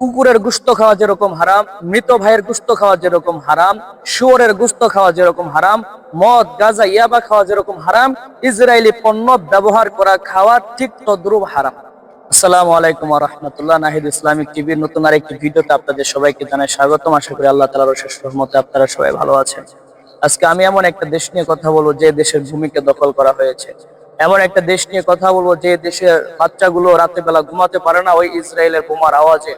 কুকুরের গুস্ত খাওয়া যেরকম হারাম, মৃত ভাইয়ের গুস্ত খাওয়া যেরকম হারাম, শুয়োরের গুস্ত খাওয়া যেরকম হারাম, মদ, গাঁজা, ইয়াবা খাওয়া যেরকম হারাম, ইসরায়েলি পণ্য ব্যবহার করা খাওয়া ঠিক তদ্রুপ হারাম। আসসালামু আলাইকুম রহমতুল্লাহ নাহিদ ইসলামিক টিভির নতুন আরেকটি ভিডিওতে আপনাদের সবাইকে জানাই স্বাগতম। আশা করি আল্লাহ তালার শেষ রহমতে আপনারা সবাই ভালো আছেন। আজকে আমি এমন একটা দেশ নিয়ে কথা বলব যে দেশের ভূমিকে দখল করা হয়েছে। এমন একটা দেশ নিয়ে কথা বলব যে দেশের বাচ্চাগুলো বেলা ঘুমাতে পারে না, ওই ইসরায়েলের বোমার আওয়াজে।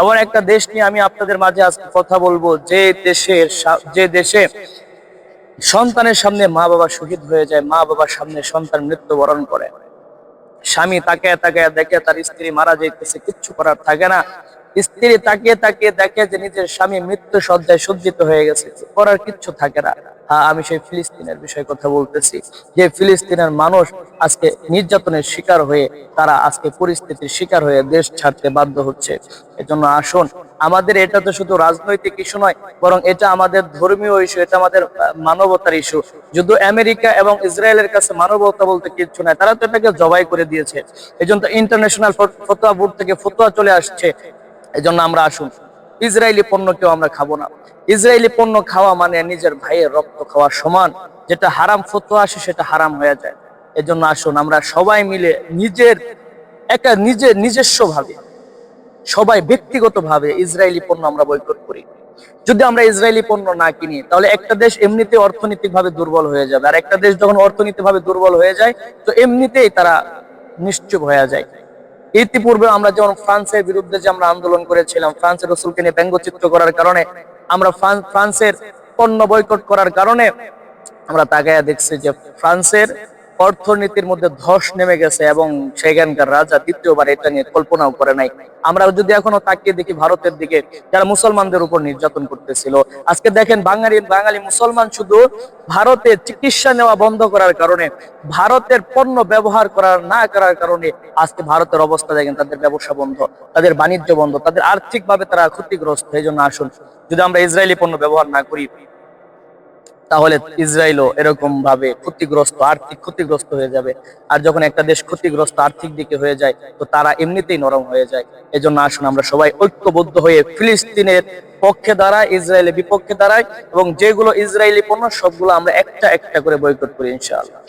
এমন একটা দেশ নিয়ে আমি আপনাদের মাঝে আজকে কথা বলব যে দেশের যে দেশে সন্তানের সামনে মা বাবা শহীদ হয়ে যায় মা বাবার সামনে সন্তান মৃত্যুবরণ করে। স্বামী তাকিয়ে তাকিয়ে দেখে তার স্ত্রী মারা যাইতেছে, কিচ্ছু করার থাকে না। স্ত্রী তাকিয়ে তাকিয়ে দেখে যে নিজের স্বামী মৃত্যু সজ্জায় সজ্জিত হয়ে গেছে, করার কিচ্ছু থাকে না। আমি সেই ফিলিস্তিনের বিষয়ে কথা বলতেছি। যে ফিলিস্তিনের মানুষ আজকে নির্যাতনের শিকার হয়ে, তারা আজকে পরিস্থিতির শিকার হয়ে দেশ ছাড়তে বাধ্য হচ্ছে। এজন্য আসুন, আমাদের এটা তো শুধু রাজনৈতিক ইস্যু নয়, বরং এটা আমাদের ধর্মীয় ইস্যু, এটা আমাদের মানবতার ইস্যু। যদিও আমেরিকা এবং ইসরায়েলের কাছে মানবতা বলতে কিচ্ছু নাই, তারা তো এটাকে জবাই করে দিয়েছে। এই জন্য ইন্টারন্যাশনাল ফতোয়া বোর্ড থেকে ফতোয়া চলে আসছে। এই জন্য আমরা আসুন। ইসরায়েলি পণ্য কেউ আমরা খাব না। ইসরায়েলি পণ্য খাওয়া মানে নিজের ভাইয়ের রক্ত খাওয়া সমান। যেটা হারাম ফতোয়া আসে, সেটা হারাম হয়ে যায়। এজন্য আসুন আমরা সবাই মিলে নিজের একা নিজে নিজস্ব ভাবে, সবাই ব্যক্তিগতভাবে ইসরায়েলি পণ্য আমরা বয়কট করি। যদি আমরা ইসরায়েলি পণ্য না কিনি, তাহলে একটা দেশ এমনিতে অর্থনৈতিকভাবে দুর্বল হয়ে যাবে। আর একটা দেশ যখন অর্থনৈতিকভাবে দুর্বল হয়ে যায়, তো এমনিতেই তারা নিশ্চুপ হয়ে যায়। ইতিপূর্বে আমরা যেমন ফ্রান্সের বিরুদ্ধে যে আমরা আন্দোলন করেছিলাম, ফ্রান্সের রসুলকে নিয়ে ব্যঙ্গচিত্র করার কারণে, আমরা ফ্রান্সের পণ্য বয়কট করার কারণে আমরা তাকায়া দেখছি যে ফ্রান্সের অর্থনীতির মধ্যে ধস নেমে গেছে এবং সেখানকার রাজা দ্বিতীয়বার এটা নিয়ে কল্পনাও করে নাই। আমরা যদি এখনও তাকিয়ে দেখি ভারতের দিকে, যারা মুসলমানদের উপর নির্যাতন করতেছিল। আজকে দেখেন বাঙালি বাঙালি মুসলমান শুধু ভারতে চিকিৎসা নেওয়া বন্ধ করার কারণে, ভারতের পণ্য ব্যবহার করার না করার কারণে আজকে ভারতের অবস্থা দেখেন তাদের ব্যবসা বন্ধ, তাদের বাণিজ্য বন্ধ, তাদের আর্থিকভাবে তারা ক্ষতিগ্রস্ত। এই জন্য আসুন, যদি আমরা ইসরায়েলি পণ্য ব্যবহার না করি তাহলে ইসরায়েলও এরকম ভাবে ক্ষতিগ্রস্ত, আর্থিক ক্ষতিগ্রস্ত হয়ে যাবে। আর যখন একটা দেশ ক্ষতিগ্রস্ত আর্থিক দিকে হয়ে যায়, তো তারা এমনিতেই নরম হয়ে যায়। এজন্য আসুন আমরা সবাই ঐক্যবদ্ধ হয়ে ফিলিস্তিনের পক্ষে দাঁড়ায়, ইসরায়েলের বিপক্ষে দাঁড়ায়, এবং যেগুলো ইসরায়েলি পণ্য, সবগুলো আমরা একটা একটা করে বয়কট করি, ইনশাআল্লাহ।